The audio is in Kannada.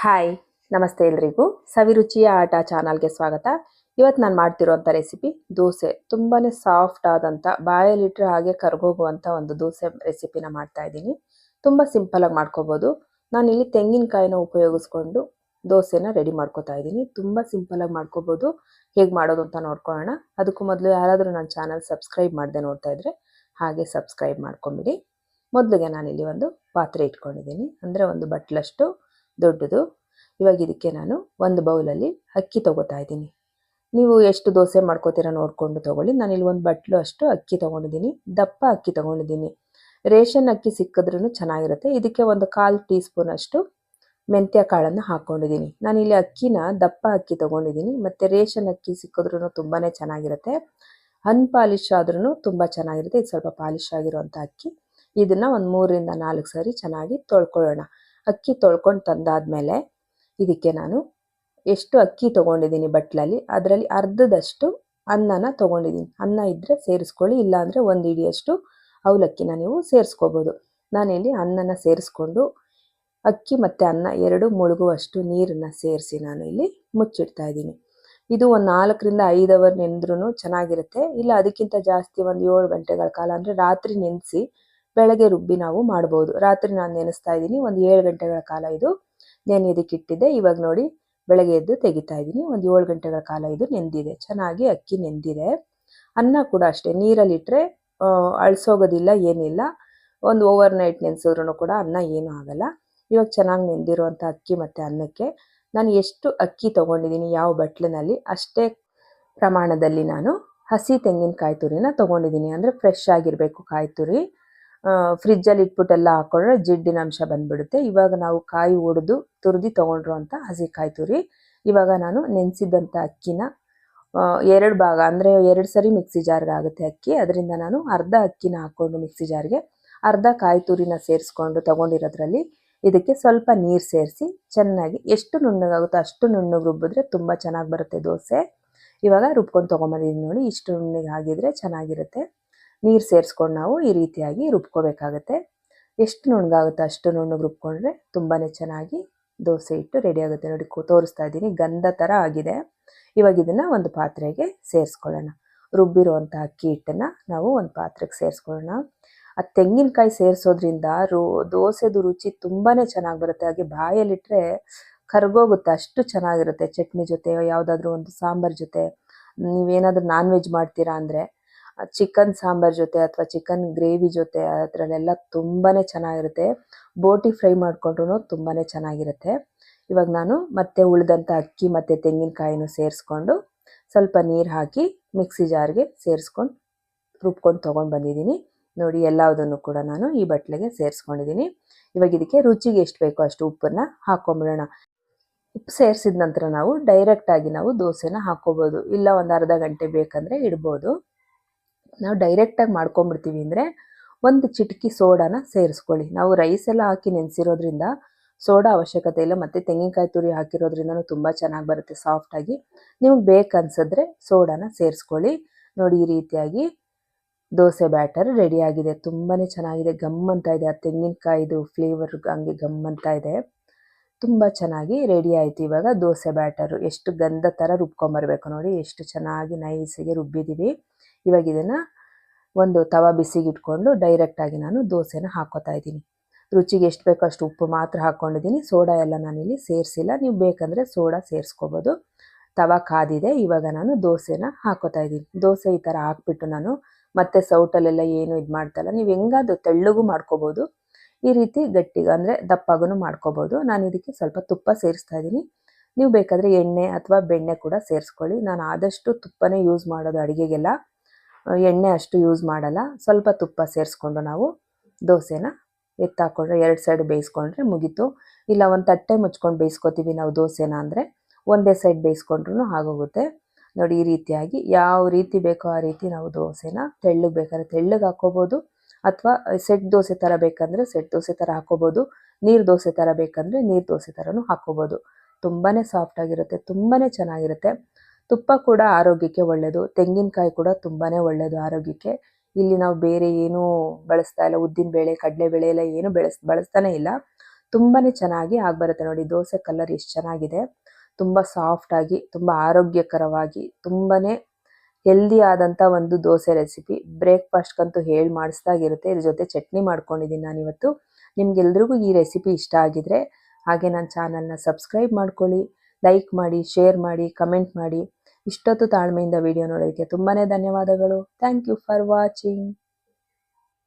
ಹಾಯ್ ನಮಸ್ತೆ ಎಲ್ರಿಗೂ. ಸವಿರುಚಿಯ ಆಟ ಚಾನಲ್ಗೆ ಸ್ವಾಗತ. ಇವತ್ತು ನಾನು ಮಾಡ್ತಿರೋಂಥ ರೆಸಿಪಿ ದೋಸೆ. ತುಂಬಾ ಸಾಫ್ಟ್ ಆದಂಥ ಬಾಯಲ್ಲಿಟ್ಟರೆ ಹಾಗೆ ಕರ್ಗೋಗುವಂಥ ಒಂದು ದೋಸೆ ರೆಸಿಪಿನ ಮಾಡ್ತಾ ಇದ್ದೀನಿ. ತುಂಬ ಸಿಂಪಲಾಗಿ ಮಾಡ್ಕೋಬೋದು. ನಾನು ಇಲ್ಲಿ ತೆಂಗಿನಕಾಯಿನ ಉಪಯೋಗಿಸ್ಕೊಂಡು ದೋಸೆನ ರೆಡಿ ಮಾಡ್ಕೋತಾ ಇದ್ದೀನಿ. ತುಂಬ ಸಿಂಪಲಾಗಿ ಮಾಡ್ಕೋಬೋದು. ಹೇಗೆ ಮಾಡೋದು ಅಂತ ನೋಡ್ಕೊಳ್ಳೋಣ. ಅದಕ್ಕೂ ಮೊದಲು ಯಾರಾದರೂ ನನ್ನ ಚಾನಲ್ ಸಬ್ಸ್ಕ್ರೈಬ್ ಮಾಡದೆ ನೋಡ್ತಾ ಇದ್ರೆ ಹಾಗೆ ಸಬ್ಸ್ಕ್ರೈಬ್ ಮಾಡ್ಕೊಂಬಿಡಿ. ಮೊದಲಿಗೆ ನಾನಿಲ್ಲಿ ಒಂದು ಪಾತ್ರೆ ಇಟ್ಕೊಂಡಿದ್ದೀನಿ. ಅಂದರೆ ಒಂದು ಬಟ್ಲಷ್ಟು ದೊಡ್ಡದು. ಇವಾಗ ಇದಕ್ಕೆ ನಾನು ಒಂದು ಬೌಲಲ್ಲಿ ಅಕ್ಕಿ ತೊಗೋತಾ ಇದ್ದೀನಿ. ನೀವು ಎಷ್ಟು ದೋಸೆ ಮಾಡ್ಕೋತೀರ ನೋಡಿಕೊಂಡು ತೊಗೊಳ್ಳಿ. ಇಲ್ಲಿ ಒಂದು ಬಟ್ಲು ಅಷ್ಟು ಅಕ್ಕಿ ತೊಗೊಂಡಿದ್ದೀನಿ. ದಪ್ಪ ಅಕ್ಕಿ ತೊಗೊಂಡಿದ್ದೀನಿ. ರೇಷನ್ ಅಕ್ಕಿ ಸಿಕ್ಕಿದ್ರೂ ಚೆನ್ನಾಗಿರುತ್ತೆ. ಇದಕ್ಕೆ ಒಂದು ಕಾಲು ಟೀ ಸ್ಪೂನ್ ಅಷ್ಟು ಮೆಂತ್ಯ ಕಾಳನ್ನು ಹಾಕ್ಕೊಂಡಿದ್ದೀನಿ ನಾನಿಲ್ಲಿ ಅಕ್ಕಿನ ದಪ್ಪ ಅಕ್ಕಿ ತೊಗೊಂಡಿದ್ದೀನಿ. ಮತ್ತು ರೇಷನ್ ಅಕ್ಕಿ ಸಿಕ್ಕಿದ್ರೂ ತುಂಬಾ ಚೆನ್ನಾಗಿರುತ್ತೆ. ಅನ್ಪಾಲಿಶ್ ಆದ್ರೂ ತುಂಬ ಚೆನ್ನಾಗಿರುತ್ತೆ. ಇದು ಸ್ವಲ್ಪ ಪಾಲಿಶ್ ಆಗಿರುವಂಥ ಅಕ್ಕಿ. ಇದನ್ನು ಒಂದು ಮೂರರಿಂದ ನಾಲ್ಕು ಸಾರಿ ಚೆನ್ನಾಗಿ ತೊಳ್ಕೊಳ್ಳೋಣ. ಅಕ್ಕಿ ತೊಳ್ಕೊಂಡು ತಂದಾದಮೇಲೆ ಇದಕ್ಕೆ ನಾನು ಎಷ್ಟು ಅಕ್ಕಿ ತೊಗೊಂಡಿದ್ದೀನಿ ಬಟ್ಲಲ್ಲಿ, ಅದರಲ್ಲಿ ಅರ್ಧದಷ್ಟು ಅನ್ನನ ತೊಗೊಂಡಿದ್ದೀನಿ. ಅನ್ನ ಇದ್ದರೆ ಸೇರಿಸ್ಕೊಳ್ಳಿ, ಇಲ್ಲಾಂದರೆ ಒಂದು ಇಡಿಯಷ್ಟು ಅವಲಕ್ಕಿನ ನೀವು ಸೇರಿಸ್ಕೋಬೋದು. ನಾನಿಲ್ಲಿ ಅನ್ನನ ಸೇರಿಸ್ಕೊಂಡು ಅಕ್ಕಿ ಮತ್ತು ಅನ್ನ ಎರಡು ಮುಳುಗುವಷ್ಟು ನೀರನ್ನು ಸೇರಿಸಿ ನಾನು ಇಲ್ಲಿ ಮುಚ್ಚಿಡ್ತಾ ಇದ್ದೀನಿ. ಇದು ಒಂದು ನಾಲ್ಕರಿಂದ ಐದು ಅವರ್ ನೆನೆದ್ರೂ ಚೆನ್ನಾಗಿರುತ್ತೆ. ಇಲ್ಲ ಅದಕ್ಕಿಂತ ಜಾಸ್ತಿ ಒಂದು ಏಳು ಗಂಟೆಗಳ ಕಾಲ ಅಂದರೆ ರಾತ್ರಿ ನೆನೆಸಿ ಬೆಳಗ್ಗೆ ರುಬ್ಬಿ ನಾವು ಮಾಡ್ಬೋದು. ರಾತ್ರಿ ನಾನು ನೆನೆಸ್ತಾ ಇದ್ದೀನಿ. ಒಂದು ಏಳು ಗಂಟೆಗಳ ಕಾಲ ಇದು ನೆನೆಯೋದಕ್ಕೆ ಇಟ್ಟಿದ್ದೆ. ಇವಾಗ ನೋಡಿ ಬೆಳಗ್ಗೆ ಎದ್ದು ತೆಗಿತಾ ಇದ್ದೀನಿ. ಒಂದು ಏಳು ಗಂಟೆಗಳ ಕಾಲ ಇದು ನೆಂದಿದೆ. ಚೆನ್ನಾಗಿ ಅಕ್ಕಿ ನೆಂದಿದೆ. ಅನ್ನ ಕೂಡ ಅಷ್ಟೇ. ನೀರಲ್ಲಿಟ್ಟರೆ ಅಳಿಸೋಗೋದಿಲ್ಲ, ಏನಿಲ್ಲ. ಒಂದು ಓವರ್ ನೈಟ್ ನೆನೆಸಿದ್ರು ಕೂಡ ಅನ್ನ ಏನೂ ಆಗಲ್ಲ. ಇವಾಗ ಚೆನ್ನಾಗಿ ನೆಂದಿರುವಂಥ ಅಕ್ಕಿ ಮತ್ತು ಅನ್ನಕ್ಕೆ ನಾನು ಎಷ್ಟು ಅಕ್ಕಿ ತೊಗೊಂಡಿದ್ದೀನಿ ಯಾವ ಬಟ್ಲಿನಲ್ಲಿ ಅಷ್ಟೇ ಪ್ರಮಾಣದಲ್ಲಿ ನಾನು ಹಸಿ ತೆಂಗಿನಕಾಯಿ ತುರಿನ ತೊಗೊಂಡಿದ್ದೀನಿ. ಅಂದರೆ ಫ್ರೆಶ್ ಆಗಿರಬೇಕು ಕಾಯಿ ತುರಿ. ಫ್ರಿಜ್ಜಲ್ಲಿ ಇಟ್ಬಿಟ್ಟೆಲ್ಲ ಹಾಕೊಂಡ್ರೆ ಜಿಡ್ಡಿನ ಅಂಶ ಬಂದ್ಬಿಡುತ್ತೆ. ಇವಾಗ ನಾವು ಕಾಯಿ ಒಡೆದು ತುರಿದು ಅಂತ ಹಸಿ ಕಾಯಿ ತುರಿ. ಇವಾಗ ನಾನು ನೆನೆಸಿದ್ದಂಥ ಅಕ್ಕಿನ ಎರಡು ಭಾಗ, ಅಂದರೆ ಎರಡು ಸರಿ ಮಿಕ್ಸಿ ಜಾರ್ಗೆ ಆಗುತ್ತೆ ಅಕ್ಕಿ. ಅದರಿಂದ ನಾನು ಅರ್ಧ ಅಕ್ಕಿನ ಹಾಕ್ಕೊಂಡು ಮಿಕ್ಸಿ ಜಾರ್ಗೆ ಅರ್ಧ ಕಾಯಿ ತುರಿನ ಸೇರಿಸ್ಕೊಂಡು ತೊಗೊಂಡಿರೋದ್ರಲ್ಲಿ ಇದಕ್ಕೆ ಸ್ವಲ್ಪ ನೀರು ಸೇರಿಸಿ ಚೆನ್ನಾಗಿ ಎಷ್ಟು ನುಣ್ಣಗಾಗುತ್ತೋ ಅಷ್ಟು ನುಣ್ಣಗೆ ರುಬ್ಬಿದ್ರೆ ತುಂಬ ಚೆನ್ನಾಗಿ ಬರುತ್ತೆ ದೋಸೆ. ಇವಾಗ ರುಬ್ಕೊಂಡು ತೊಗೊಂಬಂದಿದ್ದೀನಿ ನೋಡಿ, ಇಷ್ಟು ನುಣ್ಣಗೆ ಆಗಿದ್ರೆ ಚೆನ್ನಾಗಿರುತ್ತೆ. ನೀರು ಸೇರಿಸ್ಕೊಂಡು ನಾವು ಈ ರೀತಿಯಾಗಿ ರುಬ್ಕೋಬೇಕಾಗತ್ತೆ. ಎಷ್ಟು ನುಣ್ಣಗಾಗುತ್ತೋ ಅಷ್ಟು ನುಣ್ಣಗೆ ರುಬ್ಕೊಂಡ್ರೆ ತುಂಬಾ ಚೆನ್ನಾಗಿ ದೋಸೆ ಹಿಟ್ಟು ರೆಡಿ ಆಗುತ್ತೆ. ನೋಡಿ ತೋರಿಸ್ತಾ ಇದ್ದೀನಿ, ಗಂಧ ಥರ ಆಗಿದೆ. ಇವಾಗ ಇದನ್ನು ಒಂದು ಪಾತ್ರೆಗೆ ಸೇರಿಸ್ಕೊಳ್ಳೋಣ. ರುಬ್ಬಿರುವಂಥ ಅಕ್ಕಿ ಹಿಟ್ಟನ್ನು ನಾವು ಒಂದು ಪಾತ್ರೆಗೆ ಸೇರಿಸ್ಕೊಳ್ಳೋಣ. ಆ ತೆಂಗಿನಕಾಯಿ ಸೇರಿಸೋದ್ರಿಂದ ರೋ ದೋಸೆದು ರುಚಿ ತುಂಬಾ ಚೆನ್ನಾಗಿ ಬರುತ್ತೆ. ಹಾಗೆ ಬಾಯಲ್ಲಿಟ್ಟರೆ ಕರ್ಗೋಗುತ್ತೆ, ಅಷ್ಟು ಚೆನ್ನಾಗಿರುತ್ತೆ. ಚಟ್ನಿ ಜೊತೆ, ಯಾವುದಾದ್ರೂ ಒಂದು ಸಾಂಬಾರ್ ಜೊತೆ, ನೀವೇನಾದರೂ ನಾನ್ ವೆಜ್ ಮಾಡ್ತೀರಾ ಅಂದರೆ ಚಿಕನ್ ಸಾಂಬಾರ್ ಜೊತೆ ಅಥವಾ ಚಿಕನ್ ಗ್ರೇವಿ ಜೊತೆ ಅದರಲ್ಲೆಲ್ಲ ತುಂಬಾ ಚೆನ್ನಾಗಿರುತ್ತೆ. ಬೋಟಿ ಫ್ರೈ ಮಾಡಿಕೊಂಡ್ರು ತುಂಬಾ ಚೆನ್ನಾಗಿರುತ್ತೆ. ಇವಾಗ ನಾನು ಮತ್ತೆ ಉಳಿದಂಥ ಅಕ್ಕಿ ಮತ್ತು ತೆಂಗಿನಕಾಯಿನೂ ಸೇರಿಸ್ಕೊಂಡು ಸ್ವಲ್ಪ ನೀರು ಹಾಕಿ ಮಿಕ್ಸಿ ಜಾರ್ಗೆ ಸೇರಿಸ್ಕೊಂಡು ರುಬ್ಕೊಂಡು ತೊಗೊಂಡು ಬಂದಿದ್ದೀನಿ. ನೋಡಿ ಎಲ್ಲದನ್ನು ಕೂಡ ನಾನು ಈ ಬಟ್ಲೆಗೆ ಸೇರಿಸ್ಕೊಂಡಿದ್ದೀನಿ. ಇವಾಗ ಇದಕ್ಕೆ ರುಚಿಗೆ ಎಷ್ಟು ಬೇಕೋ ಅಷ್ಟು ಉಪ್ಪನ್ನು ಹಾಕೊಂಬಿಡೋಣ. ಉಪ್ಪು ಸೇರಿಸಿದ ನಂತರ ನಾವು ಡೈರೆಕ್ಟಾಗಿ ನಾವು ದೋಸೆನ ಹಾಕ್ಕೋಬೋದು ಇಲ್ಲ ಒಂದು ಅರ್ಧ ಗಂಟೆ ಬೇಕಂದರೆ ಇಡ್ಬೋದು. ನಾವು ಡೈರೆಕ್ಟಾಗಿ ಮಾಡ್ಕೊಂಬಿಡ್ತೀವಿ ಅಂದರೆ ಒಂದು ಚಿಟಕಿ ಸೋಡಾನ ಸೇರಿಸ್ಕೊಳ್ಳಿ. ನಾವು ರೈಸ್ ಎಲ್ಲ ಹಾಕಿ ನೆನೆಸಿರೋದ್ರಿಂದ ಸೋಡಾ ಅವಶ್ಯಕತೆ ಇಲ್ಲ, ಮತ್ತು ತೆಂಗಿನಕಾಯಿ ತುರಿ ಹಾಕಿರೋದ್ರಿಂದ ತುಂಬ ಚೆನ್ನಾಗಿ ಬರುತ್ತೆ ಸಾಫ್ಟಾಗಿ ನಿಮ್ಗೆ ಬೇಕನ್ಸಿದ್ರೆ ಸೋಡಾನ ಸೇರಿಸ್ಕೊಳ್ಳಿ. ನೋಡಿ, ಈ ರೀತಿಯಾಗಿ ದೋಸೆ ಬ್ಯಾಟರ್ ರೆಡಿಯಾಗಿದೆ ತುಂಬಾ ಚೆನ್ನಾಗಿದೆ. ಗಮ್ ಅಂತ ಇದೆ. ಆ ತೆಂಗಿನಕಾಯಿದು ಫ್ಲೇವರ್ ಹಂಗೆ ಗಮ್ ಅಂತ ಇದೆ. ತುಂಬ ಚೆನ್ನಾಗಿ ರೆಡಿ ಆಯಿತು ಇವಾಗ ದೋಸೆ ಬ್ಯಾಟರು ಎಷ್ಟು ಗಂಧ ಥರ ರುಬ್ಕೊಂಬರ್ಬೇಕು ನೋಡಿ. ಎಷ್ಟು ಚೆನ್ನಾಗಿ ನೈಸಿಗೆ ರುಬ್ಬಿದ್ದೀವಿ ಇವಾಗ ಇದನ್ನು ಒಂದು ತವ ಬಿಸಿಗೆ ಇಟ್ಕೊಂಡು ಡೈರೆಕ್ಟಾಗಿ ನಾನು ದೋಸೆನ ಹಾಕೋತಾ ಇದ್ದೀನಿ. ರುಚಿಗೆ ಎಷ್ಟು ಬೇಕೋ ಅಷ್ಟು ಉಪ್ಪು ಮಾತ್ರ ಹಾಕ್ಕೊಂಡಿದ್ದೀನಿ ಸೋಡಾ ಎಲ್ಲ ನಾನಿಲ್ಲಿ ಸೇರಿಸಿಲ್ಲ. ನೀವು ಬೇಕಂದರೆ ಸೋಡಾ ಸೇರಿಸ್ಕೋಬೋದು. ತವ ಕಾದಿದೆ. ಇವಾಗ ನಾನು ದೋಸೆನ ಹಾಕೋತಾ ಇದ್ದೀನಿ. ದೋಸೆ ಈ ಥರ ಹಾಕ್ಬಿಟ್ಟು ನಾನು ಮತ್ತೆ ಸೌಟಲ್ಲೆಲ್ಲ ಏನು ಇದು ಮಾಡ್ತಲ್ಲ, ನೀವು ಹೆಂಗಾದ್ರು ತೆಳ್ಳಗೂ ಮಾಡ್ಕೋಬೋದು. ಈ ರೀತಿ ಗಟ್ಟಿಗೆ ಅಂದರೆ ದಪ್ಪಾಗೂ ಮಾಡ್ಕೋಬೋದು. ನಾನು ಇದಕ್ಕೆ ಸ್ವಲ್ಪ ತುಪ್ಪ ಸೇರಿಸ್ತಾ ಇದ್ದೀನಿ. ನೀವು ಬೇಕಾದರೆ ಎಣ್ಣೆ ಅಥವಾ ಬೆಣ್ಣೆ ಕೂಡ ಸೇರಿಸ್ಕೊಳ್ಳಿ. ನಾನು ಆದಷ್ಟು ತುಪ್ಪನೇ ಯೂಸ್ ಮಾಡೋದು ಅಡುಗೆಗೆಲ್ಲ. ಎಣ್ಣೆ ಅಷ್ಟು ಯೂಸ್ ಮಾಡಲ್ಲ. ಸ್ವಲ್ಪ ತುಪ್ಪ ಸೇರಿಸ್ಕೊಂಡು ನಾವು ದೋಸೆನ ಎತ್ತಾಕೊಂಡ್ರೆ, ಎರಡು ಸೈಡ್ ಬೇಯಿಸ್ಕೊಂಡ್ರೆ ಮುಗೀತು. ಇಲ್ಲ, ಒಂದು ತಟ್ಟೆ ಮುಚ್ಕೊಂಡು ಬೇಯಿಸ್ಕೊತೀವಿ ನಾವು ದೋಸೆನ ಅಂದರೆ ಒಂದೇ ಸೈಡ್ ಬೇಯಿಸ್ಕೊಂಡ್ರೂ ಆಗೋಗುತ್ತೆ. ನೋಡಿ, ಈ ರೀತಿಯಾಗಿ ಯಾವ ರೀತಿ ಬೇಕೋ ಆ ರೀತಿ ನಾವು ದೋಸೆನ ತೆಳ್ಳಗೆ ಬೇಕಾದ್ರೆ ತೆಳ್ಳಗೆ ಹಾಕೋಬೋದು. ಅಥವಾ ಸೆಟ್ ದೋಸೆ ಥರ ಬೇಕಂದರೆ ಸೆಟ್ ದೋಸೆ ಥರ ಹಾಕೋಬೋದು. ನೀರು ದೋಸೆ ಥರ ಬೇಕಂದರೆ ನೀರು ದೋಸೆ ಥರನೂ ಹಾಕೋಬೋದು. ತುಂಬಾ ಸಾಫ್ಟಾಗಿರುತ್ತೆ ತುಂಬಾ ಚೆನ್ನಾಗಿರುತ್ತೆ. ತುಪ್ಪ ಕೂಡ ಆರೋಗ್ಯಕ್ಕೆ ಒಳ್ಳೆಯದು ತೆಂಗಿನಕಾಯಿ ಕೂಡ ತುಂಬಾ ಒಳ್ಳೆಯದು ಆರೋಗ್ಯಕ್ಕೆ. ಇಲ್ಲಿ ನಾವು ಬೇರೆ ಏನೂ ಬಳಸ್ತಾ ಇಲ್ಲ, ಉದ್ದಿನ ಬೇಳೆ, ಕಡಲೆ ಬೇಳೆ ಎಲ್ಲ ಏನು ಬೆಳೆಸ್, ಬಳಸ್ತಾನೆ ಇಲ್ಲ. ತುಂಬಾನೇ ಚೆನ್ನಾಗಿ ಆಗ್ಬರುತ್ತೆ ನೋಡಿ, ದೋಸೆ ಕಲರ್ ಎಷ್ಟು ಚೆನ್ನಾಗಿದೆ. ತುಂಬ ಸಾಫ್ಟ್ ಆಗಿ, ತುಂಬ ಆರೋಗ್ಯಕರವಾಗಿ, ತುಂಬಾನೇ ಹೆಲ್ದಿ ಆದಂಥ ಒಂದು ದೋಸೆ ರೆಸಿಪಿ ಬ್ರೇಕ್ಫಾಸ್ಟ್ಗಂತೂ ಹೇಳಿ ಮಾಡಿಸ್ದಾಗಿರುತ್ತೆ. ಇದ್ರ ಜೊತೆ ಚಟ್ನಿ ಮಾಡ್ಕೊಂಡಿದ್ದೀನಿ ನಾನು ಇವತ್ತು ನಿಮ್ಗೆಲ್ರಿಗೂ ಈ ರೆಸಿಪಿ ಇಷ್ಟ ಆಗಿದ್ರೆ ಹಾಗೆ ನನ್ನ ಚಾನಲ್ನ ಸಬ್ಸ್ಕ್ರೈಬ್ ಮಾಡ್ಕೊಳ್ಳಿ ಲೈಕ್ ಮಾಡಿ ಶೇರ್ ಮಾಡಿ ಕಮೆಂಟ್ ಮಾಡಿ. ಇಷ್ಟೊತ್ತು ತಾಳ್ಮೆಯಿಂದ ವಿಡಿಯೋ ನೋಡೋದಕ್ಕೆ ತುಂಬಾ ಧನ್ಯವಾದಗಳು. Thank you for watching